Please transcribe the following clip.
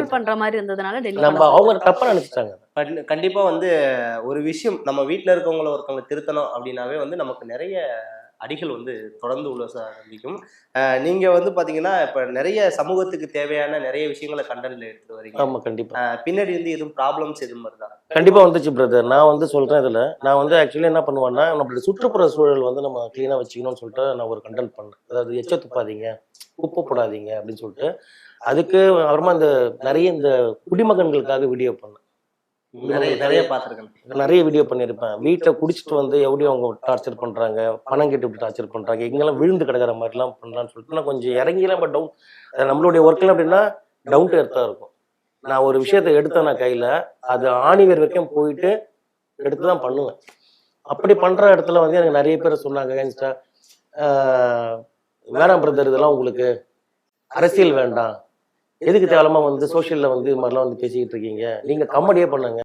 Troll பண்ற மாதிரி இருந்ததுனால டெலிட் நம்ம அவங்க தப்பா நினைச்சிட்டாங்க. கண்டி- கண்டிப்பா வந்து ஒரு விஷயம் நம்ம வீட்ல இருக்கவங்கள ஒருத்தவங்க திருத்தணும் அப்படின்னாவே வந்து நமக்கு நிறைய அடிகள் வந்து தொடர்ந்து உள்ள சந்திக்கும் அஹ் நீங்க வந்து பாத்தீங்கன்னா இப்ப நிறைய சமூகத்துக்கு தேவையான நிறைய விஷயங்களை கண்டென்ட்ல எடுத்து வரீங்க. ஆமா கண்டிப்பா. அஹ் பின்னாடி வந்து எதுவும் ப்ராப்ளம்ஸ் எதுவும் வருதா? கண்டிப்பா வந்துச்சு பிரதர் நான் வந்து சொல்றேன் இதுல. நான் வந்து ஆக்சுவலி என்ன பண்ணுவேன்னா நம்மளோட சுற்றுப்புற சூழல் வந்து நம்ம க்ளீனா வச்சுக்கணும்னு சொல்லிட்டு நான் ஒரு கண்டென்ட் பண்ணேன் அதாவது எச்ச துப்பாதீங்க குப்பை போடாதீங்க அப்படின்னு சொல்லிட்டு. அதுக்கு அப்புறமா இந்த நிறைய இந்த குடிமகன்களுக்காக வீடியோ பண்ணேன். நிறைய நிறைய பார்த்துருக்கேன். நிறைய வீடியோ பண்ணியிருப்பேன் வீட்டில் குடிச்சிட்டு வந்து எப்படி அவங்க டார்ச்சர் பண்றாங்க பணம் கேட்டு இப்படி டார்ச்சர் பண்றாங்க எங்கெல்லாம் விழுந்து கிடக்கிற மாதிரிலாம் பண்ணலான்னு சொல்லிட்டு நான் கொஞ்சம் இறங்கிலாம் பட் டவுன் நம்மளுடைய ஒர்க்கில் எப்படின்னா டவுன் டு எர்த்தாக இருக்கும். நான் ஒரு விஷயத்தை எடுத்தேன் நான் கையில அது ஆணிவேர் வரைக்கும் போயிட்டு எடுத்து தான் பண்ணுவேன். அப்படி பண்ற இடத்துல வந்து எனக்கு நிறைய பேர் சொன்னாங்க இன்ஸ்டா ஆஹ், வேணாம் பிரதர் இதெல்லாம் உங்களுக்கு அரசியல் வேண்டாம். எதுக்கு தேவலாம வந்து சோஷியல்ல வந்து மாதிரிலாம் வந்து பேசிக்கிட்டு இருக்கீங்க? நீங்க காமெடியே பண்ணுங்க.